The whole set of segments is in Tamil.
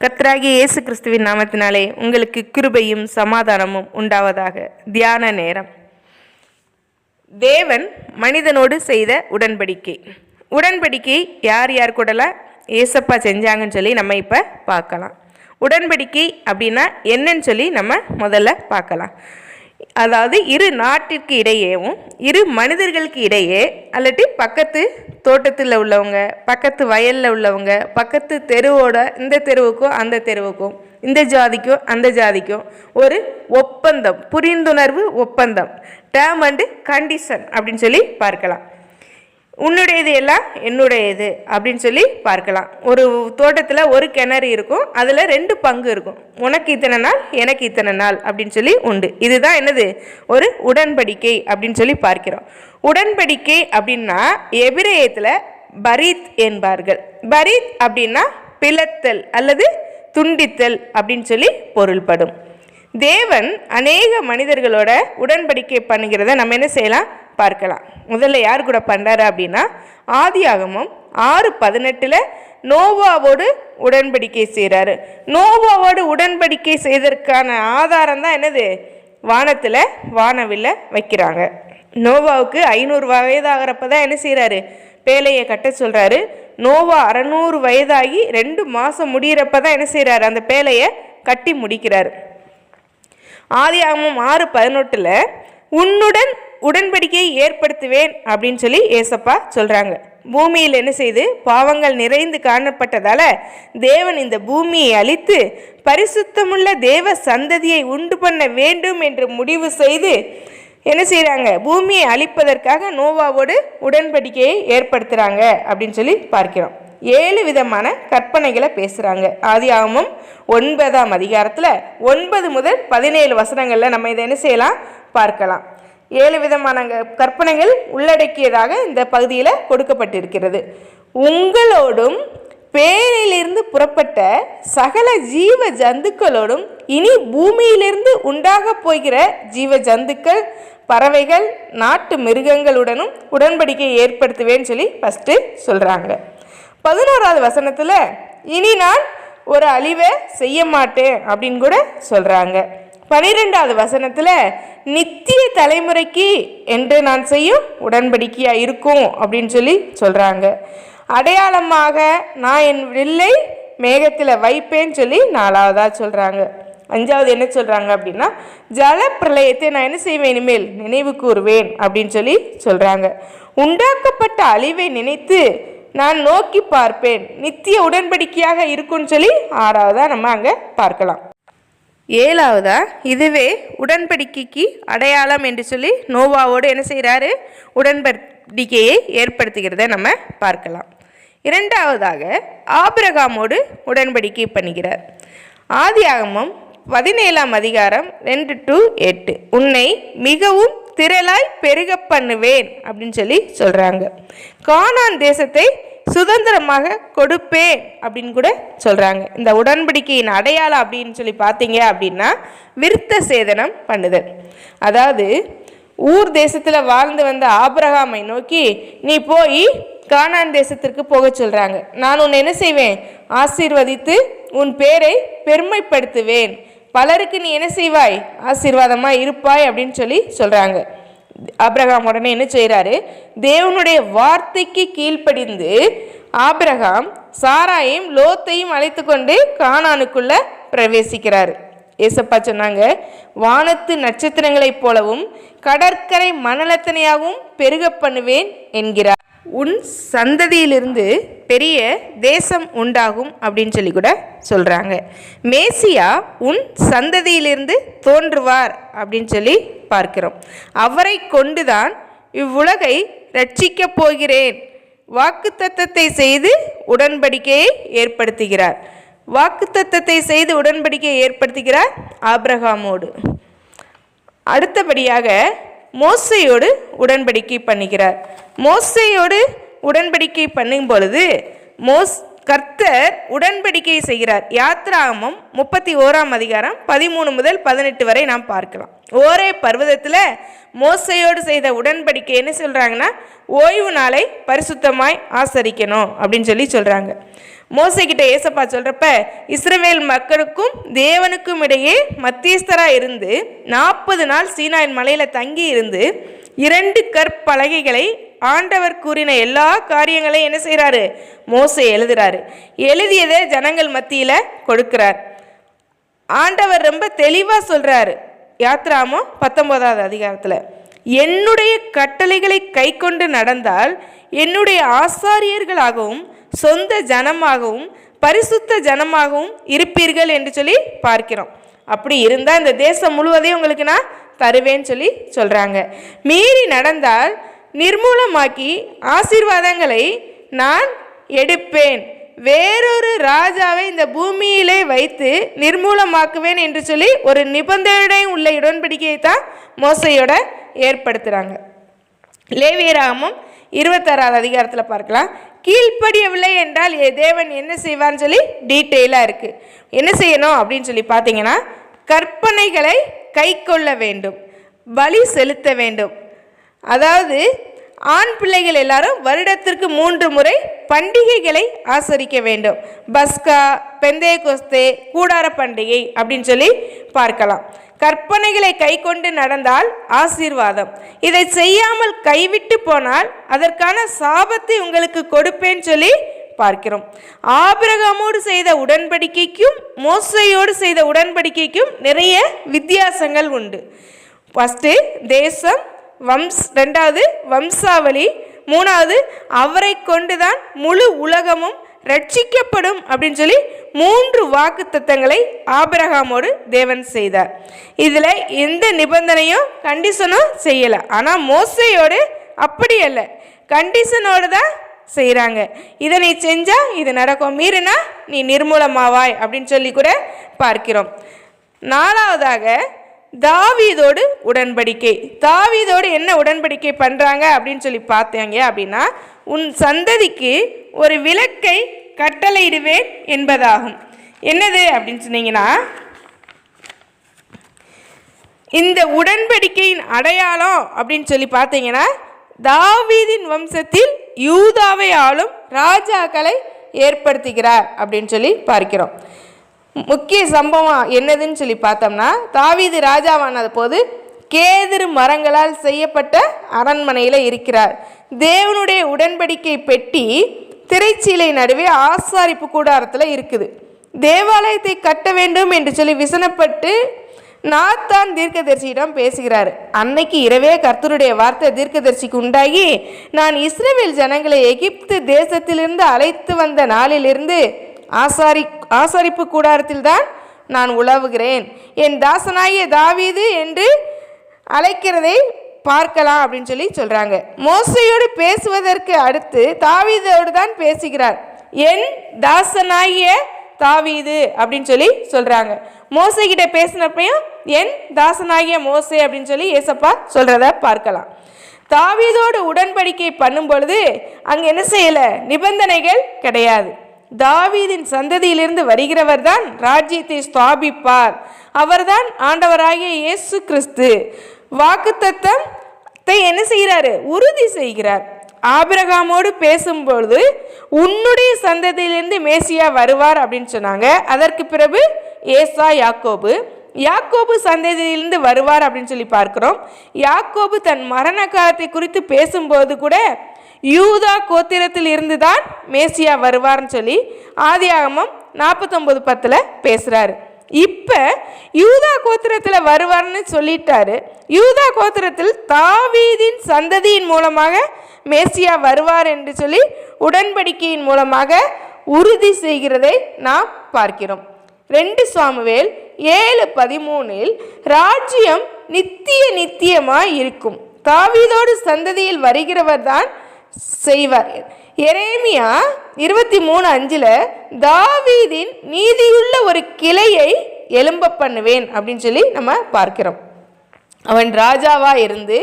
கத்ராகி இயேசு கிறிஸ்துவின் நாமத்தினாலே உங்களுக்கு கிருபையும் சமாதானமும் உண்டாவதாக. தியான நேரம். தேவன் மனிதனோடு செய்த உடன்படிக்கை. உடன்படிக்கை யார் யார் கூடலாம் ஏசப்பா செஞ்சாங்கன்னு சொல்லி நம்ம இப்போ பார்க்கலாம். உடன்படிக்கை அப்படின்னா என்னன்னு சொல்லி நம்ம முதல்ல பார்க்கலாம். அதாவது இரு நாட்டிற்கு இடையேவும் இரு மனிதர்களுக்கு இடையே அல்லட்டி பக்கத்து தோட்டத்தில் உள்ளவங்க பக்கத்து வயலில் உள்ளவங்க பக்கத்து தெருவோட இந்த தெருவுக்கும் அந்த தெருவுக்கும் இந்த ஜாதிக்கும் அந்த ஜாதிக்கும் ஒரு ஒப்பந்தம் புரிந்துணர்வு ஒப்பந்தம். டேர்ம் அண்டு கண்டிஷன் அப்படின்னு சொல்லி பார்க்கலாம். உன்னுடையது எல்லாம் என்னுடையது அப்படின்னு சொல்லி பார்க்கலாம். ஒரு தோட்டத்தில் ஒரு கிணறு இருக்கும் அதில் ரெண்டு பங்கு இருக்கும். உனக்கு இத்தனை நாள் எனக்கு இத்தனை நாள் அப்படின்னு சொல்லி உண்டு. இதுதான் என்னது? ஒரு உடன்படிக்கை அப்படின்னு சொல்லி பார்க்கிறோம். உடன்படிக்கை அப்படின்னா எபிரேயத்தில் பரீத் என்பார்கள். பரீத் அப்படின்னா பிளத்தல் அல்லது துண்டித்தல் அப்படின்னு சொல்லி பொருள்படும். தேவன் அநேக மனிதர்களோட உடன்படிக்கை பண்ணுகிறத நம்ம என்ன செய்யலாம்? பார்க்கலாம். முதல்ல யார் கூட பண்ணுறாரு அப்படின்னா ஆதியாகமும் ஆறு பதினெட்டில் நோவாவோடு உடன்படிக்கை செய்கிறாரு நோவாவோடு உடன்படிக்கை செய்தற்கான ஆதாரம் தான் என்னது? வானத்தில் வானவில் வைக்கிறாங்க. நோவாவுக்கு ஐநூறு வயதாகிறப்ப தான் என்ன செய்கிறாரு பேலையை கட்ட சொல்கிறாரு நோவா அறநூறு வயதாகி ரெண்டு மாதம் முடிகிறப்ப தான் என்ன செய்கிறாரு அந்த பேலையை கட்டி முடிக்கிறாரு. ஆதியாகமும் ஆறு பதினொட்டில் உன்னுடன் உடன்படிக்கையை ஏற்படுத்துவேன் அப்படின்னு சொல்லி ஏசப்பா சொல்கிறாங்க பூமியில் என்ன செய்து? பாவங்கள் நிறைந்து காணப்பட்டதால தேவன் இந்த பூமியை அழித்து பரிசுத்தமுள்ள தேவ சந்ததியை உண்டு பண்ண வேண்டும் என்று முடிவு செய்து என்ன செய்கிறாங்க பூமியை அழிப்பதற்காக நோவாவோடு உடன்படிக்கையை ஏற்படுத்துகிறாங்க அப்படின்னு சொல்லி பார்க்கிறோம். ஏழு விதமான கற்பனைகளை பேசுகிறாங்க ஆதி ஒன்பதாம் அதிகாரத்தில் ஒன்பது முதல் பதினேழு வசனங்களில் நம்ம இதை என்ன செய்யலாம்? பார்க்கலாம். ஏழு விதமான கற்பனைகள் உள்ளடக்கியதாக இந்த பகுதியில் கொடுக்கப்பட்டிருக்கிறது. உங்களோடும் பேரிலிருந்து புறப்பட்ட சகல ஜீவ ஜந்துக்களோடும் இனி பூமியிலிருந்து உண்டாகப் போகிற ஜீவ ஜந்துக்கள் பறவைகள் நாட்டு மிருகங்களுடனும் உடன்படிக்கை ஏற்படுத்துவேன்னு சொல்லி ஃபஸ்ட்டு சொல்கிறாங்க பதினோராவது வசனத்தில் இனி நான் ஒரு அழிவை செய்ய மாட்டேன் அப்படின்னு கூட சொல்கிறாங்க பனிரெண்டாவது வசனத்தில் நித்திய தலைமுறைக்கு என்று நான் செய்யும் உடன்படிக்கையாக இருக்கும்? அப்படின்னு சொல்லி சொல்கிறாங்க அடையாளமாக நான் என் வில்லை மேகத்தில் வைப்பேன்னு சொல்லி நாலாவதாக சொல்கிறாங்க அஞ்சாவது என்ன சொல்கிறாங்க அப்படின்னா ஜல பிரளயத்தை நான் என்ன செய்வேன் இனிமேல்? நினைவு கூறுவேன் அப்படின்னு சொல்லி சொல்கிறாங்க உண்டாக்கப்பட்ட அழிவை நினைத்து நான் நோக்கி பார்ப்பேன். நித்திய உடன்படிக்கையாக இருக்கும்னு சொல்லி ஆறாவதாக நம்ம அங்கே பார்க்கலாம். ஏழாவதா? இதுவே உடன்படிக்கைக்கு அடையாளம் என்று சொல்லி நோவாவோடு என்ன செய்கிறாரு? உடன்படிக்கையை ஏற்படுத்துகிறத நம்ம பார்க்கலாம். இரண்டாவதாக ஆபிரகாமோடு உடன்படிக்கை பண்ணுகிறார். ஆதியாகமம் பதினேழாம் அதிகாரம் ரெண்டு டு எட்டு. உன்னை மிகவும் திரளாய் பெருக பண்ணுவேன் அப்படின்னு சொல்லி சொல்கிறாங்க கானான் தேசத்தை சுதந்திரமாக கொடுப்பேன் அப்படின்னு கூட சொல்கிறாங்க இந்த உடன்படிக்கையின் அடையாளம் அப்படின்னு சொல்லி பார்த்தீங்க அப்படின்னா விருத்த சேதனம் பண்ணுதல். அதாவது ஊர் தேசத்தில் வாழ்ந்து வந்த ஆபிரகாமை நோக்கி நீ போய் கானான் தேசத்திற்கு போக சொல்கிறாங்க நான் உன்னை என்ன செய்வேன்? ஆசீர்வதித்து உன் பேரை பெருமைப்படுத்துவேன். பலருக்கு நீ என்ன செய்வாய்? ஆசீர்வாதமாக இருப்பாய் அப்படின்னு சொல்லி சொல்கிறாங்க ஆபிரகாம் உடனே என்ன செய்கிறாரு தேவனுடைய வார்த்தைக்கு கீழ்ப்படிந்து ஆபிரகாம் சாராயையும் லோத்தையும் அழைத்து கொண்டு கானானுக்குள்ள பிரவேசிக்கிறார். ஏசப்பா சொன்னாங்க வானத்து நட்சத்திரங்களைப் போலவும் கடற்கரை மணலத்தனையாகவும் பெருக பண்ணுவேன் என்கிறார். உன் சந்ததியிலிருந்து பெரிய தேசம் உண்டாகும் அப்படின்னு சொல்லி கூட சொல்கிறாங்க மேசியா உன் சந்ததியிலிருந்து தோன்றுவார் அப்படின்னு சொல்லி பார்க்கிறோம். அவரை கொண்டுதான் இவ்வுலகை ரட்சிக்கப் போகிறேன். வாக்குத்தத்தத்தை செய்து உடன்படிக்கையை ஏற்படுத்துகிறார். வாக்குத்தத்தத்தை செய்து உடன்படிக்கையை ஏற்படுத்துகிறார் ஆப்ரஹாமோடு அடுத்தபடியாக மோசையோடு உடன்படிக்கை பண்ணுகிறார். மோசையோடு உடன்படிக்கை பண்ணும் பொழுது மோஸ் கர்த்தர் உடன்படிக்கை செய்கிறார். யாத்ராமம் முப்பத்தி ஓராம் அதிகாரம் பதிமூணு முதல் பதினெட்டு வரை நாம் பார்க்கலாம். ஓரே பர்வதத்தில் மோசையோடு செய்த உடன்படிக்கை என்ன சொல்கிறாங்கன்னா ஓய்வு நாளை பரிசுத்தமாய் ஆசரிக்கணும் அப்படின்னு சொல்லி சொல்கிறாங்க மோசைக்கிட்ட ஏசப்பா சொல்கிறப்ப இஸ்ரவேல் மக்களுக்கும் தேவனுக்கும் இடையே மத்தியஸ்தராக இருந்து நாற்பது நாள் சீனாயின் மலையில் தங்கி இருந்து இரண்டு கற்பலகைகளை ஆண்டவர் கூறின எல்லா காரியங்களையும் என்ன செய்கிறாரு? மோசை எழுதுறாரு. எழுதியதை ஜனங்கள் மத்தியில் கொடுக்கிறார். ஆண்டவர் ரொம்ப தெளிவாக சொல்கிறாரு யாத்ராமோ பத்தொன்பதாவது அதிகாரத்தில் என்னுடைய கட்டளைகளை கை கொண்டு நடந்தால் என்னுடைய ஆசாரியர்களாகவும் சொந்த ஜனமாகவும் பரிசுத்த ஜனமாகவும் இருப்பீர்கள் என்று சொல்லி பார்க்கிறோம். அப்படி இருந்தால் இந்த தேசம் முழுவதையும் உங்களுக்கு நான் தருவேன்னு சொல்லி சொல்கிறாங்க மீறி நடந்தால் நிர்மூலமாக்கி ஆசீர்வாதங்களை நான் எடுப்பேன். வேறொரு ராஜாவை இந்த பூமியிலே வைத்து நிர்மூலமாக்குவேன் என்று சொல்லி ஒரு நிபந்தனை உள்ள உடன்படிக்கையை தான் மோசையோட ஏற்படுத்துகிறாங்க லேவியராமம் இருபத்தாறாவது அதிகாரத்தில் பார்க்கலாம். கீழ்ப்படியவில்லை என்றால் எ- தேவன் என்ன செய்வான்னு சொல்லி டீட்டெயிலாக இருக்குது என்ன செய்யணும் அப்படின்னு சொல்லி பார்த்தீங்கன்னா கற்பனைகளை கை கொள்ள வேண்டும். பலி செலுத்த வேண்டும். அதாவது ஆண் பிள்ளைகள் எல்லாரும் வருடத்திற்கு மூன்று முறை பண்டிகைகளை ஆசரிக்க வேண்டும். பஸ்கா பெந்தய கொஸ்தே கூடார பண்டிகை அப்படின்னு சொல்லி பார்க்கலாம். கற்பனைகளை கை கொண்டு நடந்தால் ஆசீர்வாதம். இதை செய்யாமல் கைவிட்டு போனால் அதற்கான சாபத்தை உங்களுக்கு கொடுப்பேன்னு சொல்லி பார்க்கிறோம். ஆபிரகாமோடு செய்த உடன்படிக்கைக்கும் மோசையோடு செய்த உடன்படிக்கைக்கும் நிறைய வித்தியாசங்கள் உண்டு. ஃபஸ்ட்டு தேசம் வம்ஸ் ரெண்டாவது வம்சாவளி மூணாவது அவரை கொண்டுதான் முழு உலகமும் ரட்சிக்கப்படும் அப்படின்னு சொல்லி மூன்று வாக்கு தத்தங்களை ஆபிரகாமோடு தேவன் செய்தார். இதில் எந்த நிபந்தனையும் கண்டிஷனும் செய்யலை. ஆனால் மோசையோடு அப்படி அல்ல. கண்டிஷனோடு தான் செய்கிறாங்க இதை நீ செஞ்சால் இது நடக்கும். மீறினா நீ நிர்மூலமாவாய் அப்படின்னு சொல்லி கூட பார்க்கிறோம். நாலாவதாக தாவீதோடு உடன்படிக்கை. தாவீதோடு என்ன உடன்படிக்கை பண்ணுறாங்க அப்படின்னு சொல்லி பார்த்தாங்க அப்படின்னா உன் சந்ததிக்கு ஒரு விளக்கை கட்டளையிடுவேன் என்பதாகும். என்னது அப்படின்னு சொன்னீங்கன்னா இந்த உடன்படிக்கையின் அடையாளம் அப்படின்னு சொல்லி பார்த்தீங்கன்னா தாவீதின் வம்சத்தில் யூதாவை ஆளும் ராஜாக்களை ஏற்படுத்துகிறார் அப்படின்னு சொல்லி பார்க்கிறோம். முக்கிய சம்பவம் என்னதுன்னு சொல்லி பார்த்தோம்னா தாவீது ராஜாவானது போது கேதுரு மரங்களால் செய்யப்பட்ட அரண்மனையில் இருக்கிறார். தேவனுடைய உடன்படிக்கை பெட்டி திரைச்சீலை நடுவே ஆசாரிப்பு கூடாரத்தில் இருக்குது. தேவாலயத்தை கட்ட வேண்டும் என்று சொல்லி விசனப்பட்டு நாத்தான் தீர்க்கதரிசியிடம் பேசுகிறார். அன்னைக்கு இரவே கர்த்தருடைய வார்த்தை தீர்க்கதரிசிக்கு உண்டாகி நான் இஸ்ரவேல் ஜனங்களை எகிப்து தேசத்திலிருந்து அழைத்து வந்த நாளிலிருந்து ஆசாரி ஆசரிப்பு கூடாரத்தில் தான் நான் உலவுகிறேன். என் தாசனாகிய தாவீது என்று அழைக்கிறதை பார்க்கலாம் அப்படின்னு சொல்லி சொல்கிறாங்க மோசையோடு பேசுவதற்கு அடுத்து தாவீதோடு தான் பேசுகிறார். என் தாசனாகிய தாவீது அப்படின்னு சொல்லி சொல்கிறாங்க மோசை கிட்ட பேசினப்பையும் என் தாசனாகிய மோசை அப்படின்னு சொல்லி ஏசப்பா சொல்கிறத பார்க்கலாம். தாவீதோடு உடன்படிக்கை பண்ணும் பொழுது அங்கே என்ன செய்யலை? நிபந்தனைகள் கிடையாது. தாவீதின் சந்ததியிலிருந்து வருகிறவர் தான் ராஜ்யத்தை ஸ்தாபிப்பார். அவர்தான் ஆண்டவராகிய இயேசு கிறிஸ்து. வாக்குத்தத்தத்தை என்ன செய்கிறாரு? உறுதி செய்கிறார். ஆபிரகாமோடு பேசும்பொழுது உன்னுடைய சந்ததியிலிருந்து மேசியா வருவார் அப்படின்னு சொன்னாங்க. அதற்கு பிறகு ஏசா யாக்கோபு யாக்கோபு சந்ததியிலிருந்து வருவார் அப்படின்னு சொல்லி பார்க்கிறோம். யாக்கோபு தன் மரண காலத்தை குறித்து பேசும்போது கூட யூதா கோத்திரத்தில் இருந்து தான் மேசியா வருவார்னு சொல்லி ஆதியாகமம் நாற்பத்தொம்பது பத்தில் பேசுகிறாரு இப்போ யூதா கோத்திரத்தில் வருவார்னு சொல்லிட்டாரு. யூதா கோத்திரத்தில் தாவீதின் சந்ததியின் மூலமாக மேசியா வருவார் என்று சொல்லி உடன்படிக்கையின் மூலமாக உறுதி செய்கிறதை நாம் பார்க்கிறோம். ரெண்டு சுவாமுவேல் ஏழு பதிமூணில் ராஜ்யம் நித்திய நித்தியமாய் இருக்கும். தாவீதோடு சந்ததியில் வருகிறவர் தான் செய்வார். எரேமியா இருபத்தி மூணு அஞ்சில் தாவீதின் நீதியுள்ள ஒரு கிளையை எலும்ப பண்ணுவேன் அப்படின்னு சொல்லி நம்ம பார்க்கிறோம். அவன் ராஜாவாக இருந்து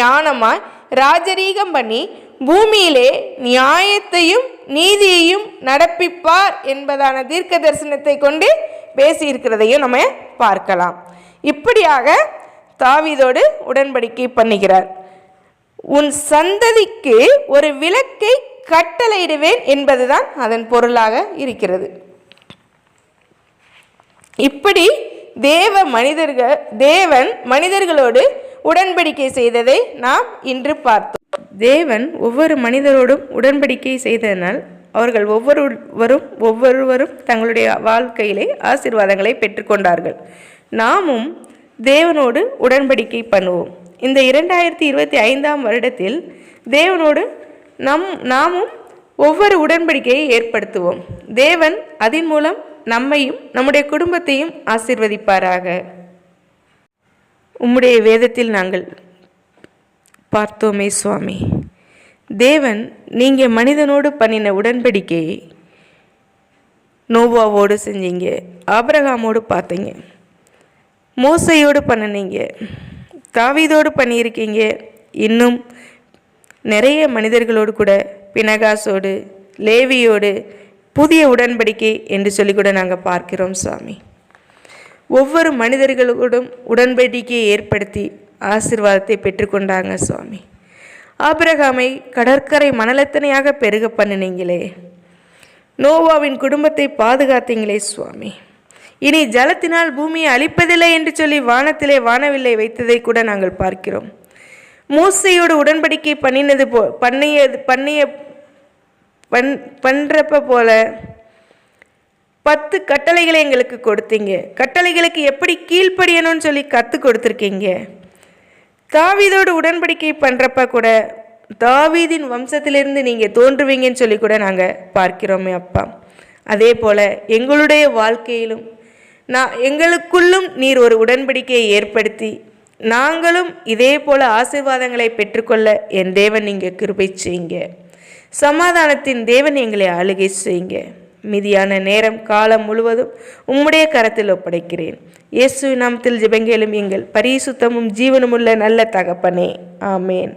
ஞானமாய் ராஜரீகம் பண்ணி பூமியிலே நியாயத்தையும் நீதியையும் நடப்பிப்பார் என்பதான தீர்க்க தரிசனத்தை கொண்டு பேசியிருக்கிறதையும் நம்ம பார்க்கலாம். இப்படியாக தாவீதோடு உடன்படிக்கை பண்ணுகிறார். உன் சந்ததிக்கு ஒரு விளக்கை கட்டளையிடுவேன் என்பதுதான் அதன் பொருளாக இருக்கிறது. இப்படி தேவ மனிதர்கள் தேவன் மனிதர்களோடு உடன்படிக்கை செய்ததை நாம் இன்று பார்த்தோம். தேவன் ஒவ்வொரு மனிதரோடும் உடன்படிக்கை செய்ததனால் அவர்கள் ஒவ்வொருவரும் ஒவ்வொருவரும் தங்களுடைய வாழ்க்கையிலே ஆசீர்வாதங்களை பெற்றுக்கொண்டார்கள். நாமும் தேவனோடு உடன்படிக்கை பண்ணுவோம். இந்த இரண்டாயிரத்தி இருபத்தி ஐந்தாம் வருடத்தில் தேவனோடு நம் நாமும் ஒவ்வொரு உடன்படிக்கையை ஏற்படுத்துவோம். தேவன் அதன் மூலம் நம்மையும் நம்முடைய குடும்பத்தையும் ஆசிர்வதிப்பாராக. உம்முடைய வேதத்தில் நாங்கள் பார்த்தோமே சுவாமி. தேவன் நீங்கள் மனிதனோடு பண்ணின உடன்படிக்கையை நோவாவோடு செஞ்சீங்க ஆபரகாமோடு பார்த்தீங்க மோசையோடு பண்ணினீங்க. தாவீதோடு பண்ணியிருக்கீங்க. இன்னும் நிறைய மனிதர்களோடு கூட பினகாசோடு லேவியோடு புதிய உடன்படிக்கை என்று சொல்லி கூட நாங்கள் பார்க்கிறோம் சுவாமி ஒவ்வொரு மனிதர்களோடும் உடன்படிக்கையை ஏற்படுத்தி ஆசிர்வாதத்தை பெற்றுக்கொண்டாங்க சுவாமி ஆபிரகாமை கடற்கரை மணலத்தனையாக பெருக பண்ணினீங்களே. நோவாவின் குடும்பத்தை பாதுகாத்தீங்களே சுவாமி. இனி ஜலத்தினால் பூமியை அழிப்பதில்லை என்று சொல்லி வானத்திலே வானவில்லை வைத்ததை கூட நாங்கள் பார்க்கிறோம். மூசையோடு உடன்படிக்கை பண்ணினது போ பண்ணிய பண்ணிய பண் பண்ணுறப்ப போல பத்து கட்டளைகளை எங்களுக்கு கொடுத்தீங்க. கட்டளைகளுக்கு எப்படி கீழ்ப்படியணும்னு சொல்லி கற்றுக் கொடுத்துருக்கீங்க. தாவீதோடு உடன்படிக்கை பண்ணுறப்ப கூட தாவீதின் வம்சத்திலிருந்து நீங்கள் தோன்றுவீங்கன்னு சொல்லி கூட நாங்கள் பார்க்கிறோமே அப்பா. அதே போல் எங்களுடைய வாழ்க்கையிலும் நான் எங்களுக்குள்ளும் நீர் ஒரு உடன்படிக்கையை ஏற்படுத்தி நாங்களும் இதே போல ஆசீர்வாதங்களை பெற்றுக்கொள்ள என் தேவன் நீங்கள் கிருபை செய்யுங்க. சமாதானத்தின் தேவன் எங்களை ஆளுகை செய்யுங்க. மிதியான நேரம் காலம் முழுவதும் உம்முடைய கரத்தில் ஒப்படைக்கிறேன். இயேசு நாமத்தில் ஜெபங்கேலும் எங்கள் பரிசுத்தமும் ஜீவனமுள்ள நல்ல தகப்பனே. ஆமேன்.